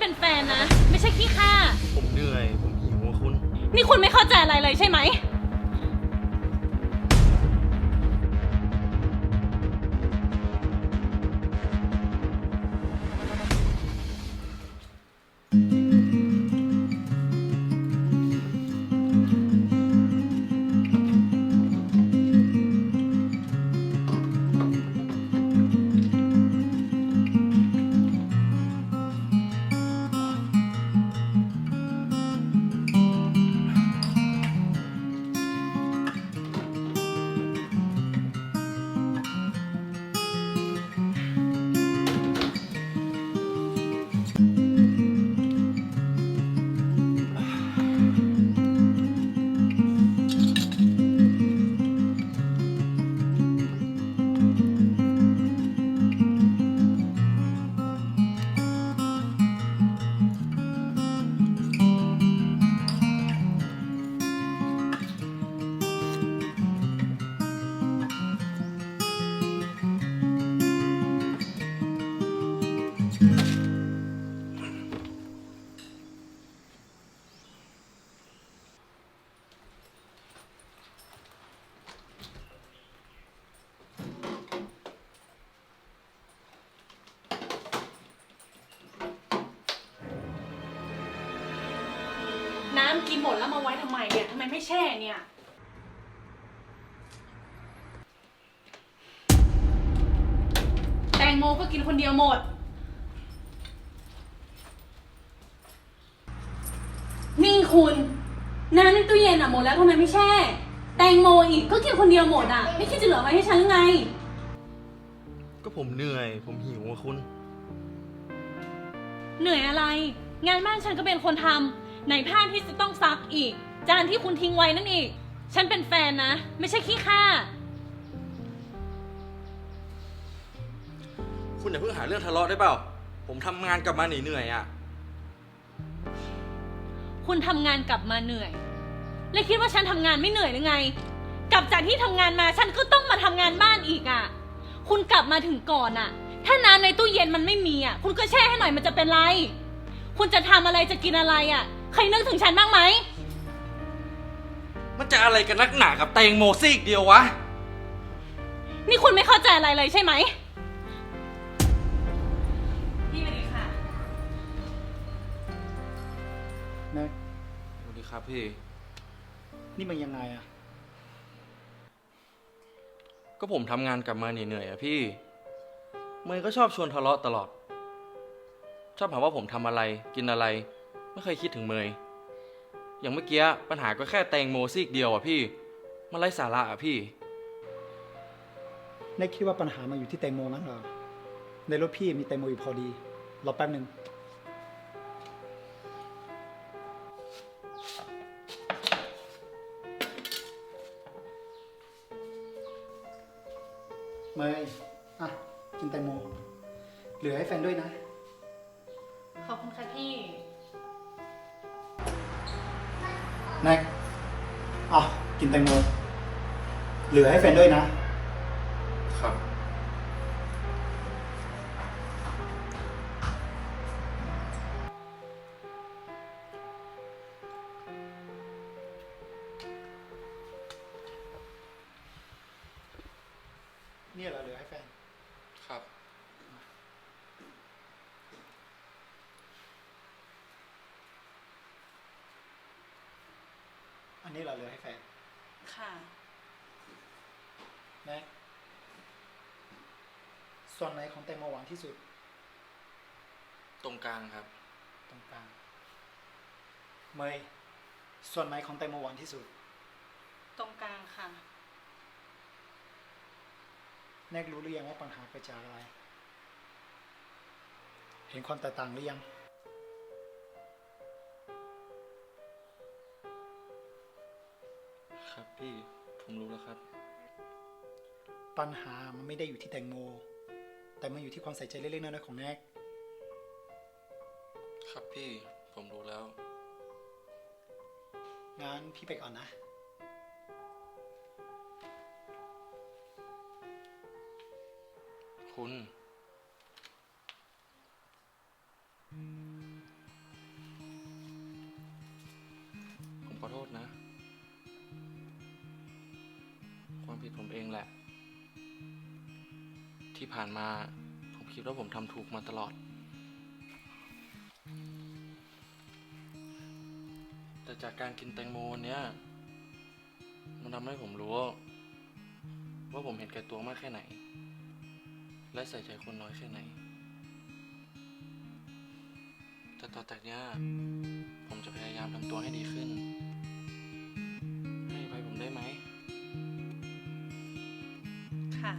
เป็นแฟนนะ ไม่ใช่ขี้ข้าผมเหนื่อย ผมหิวอะคุณ นี่คุณไม่เข้าใจอะไรเลยใช่ไหม น้ำกินหมดแล้วมาไว้ทำไมเนี่ยทำไมไม่แช่เนี่ย แตงโมก็กินคนเดียวหมด นี่ คุณน้ำในตู้เย็นอะหมดแล้วทำไมไม่แช่ แตงโมอีกก็กินคนเดียวหมดอะไม่คิดจะเหลือไว้ให้ฉันหรือไง ก็ผมเหนื่อย ผมหิวอะคุณ เหนื่อยอะไร งานบ้านฉันก็เป็นคนทำไหนผ้าที่จะต้องซักอีก จานที่คุณทิ้งไว้นั่นอีก ฉันเป็นแฟนนะ ไม่ใช่ขี้ข้าคุณอย่าเพิ่งหาเรื่องทะเลาะได้เปล่า ผมทำงานกลับมาเหนื่อยๆอะ คุณทำงานกลับมาเหนื่อย และคิดว่าฉันทำงานไม่เหนื่อยหรือไง กลับจากที่ทำงานมาฉันก็ต้องมาทำงานบ้านอีกอะ คุณกลับมาถึงก่อนอะ ถ้าน้ำในตู้เย็นมันไม่มีอะ คุณก็แช่ให้หน่อยมันจะเป็นไร คุณจะทำอะไรจะกินอะไรอะ ใครนึกถึงฉันบ้างไหม มันจะอะไรกันนักหนากับแตงโมซีกเดียววะ นี่คุณไม่เข้าใจอะไรเลยใช่ไหม ครับพี่ นี่มันยังไงอะก็ผมทำงานกลับมาเหนื่อยๆอะพี่ เมย์ก็ชอบชวนทะเลาะตลอด ชอบถามว่าผมทำอะไร กินอะไร ไม่เคยคิดถึงเมย์อย่างเมื่อกี้ปัญหาก็แค่แตงโมซีกเดียวอะพี่ มันไร้สาระอะพี่แน็กคิดว่าปัญหามาอยู่ที่แตงโมนั้นเหรอในรถพี่มีแตงโมอยู่พอดี รอแป๊บหนึ่ง เมย์อะ กินแตงโม เหลือให้แฟนด้วยนะ ขอบคุณค่ะพี่ แน็กอะ กินแตงโม เหลือให้แฟนด้วยนะ ครับ เนี่ยเหรอเหลือให้แฟน ครับ อันนี้เหราเหลือให้แฟนค่ะแน็กส่วนไหนของแตงโมหวานที่สุดตรงกลางครับ ตรงกลางเมยส่วนไหนของแตงโมหวานที่สุด ตรงกลางค่ะ แน็กรู้หรือยังว่าปัญหาเกิดจากอะไร เห็นความแตกต่างหรือยัง ครับพี่ผมรู้แล้วครับ ปัญหามันไม่ได้อยู่ที่แตงโม แต่มันอยู่ที่ความใส่ใจเล็กๆน้อยๆของแน็กครับพี่ผมรู้แล้ว งั้นพี่ไปก่อนนะ คุณ ผมขอโทษนะ ความผิดผมเองแหละ ที่ผ่านมาผมคิดว่าผมทำถูกมาตลอด แต่จากการกินแตงโมเนี้ยมันทำให้ผมรู้ว่าผมเห็นแก่ตัวมากแค่ไหน และใส่ใจคนน้อยแค่ไหน แต่ต่อจากนี้ผมจะพยายามทำตัวให้ดีขึ้น ให้ไปผมได้ไหม ค่ะ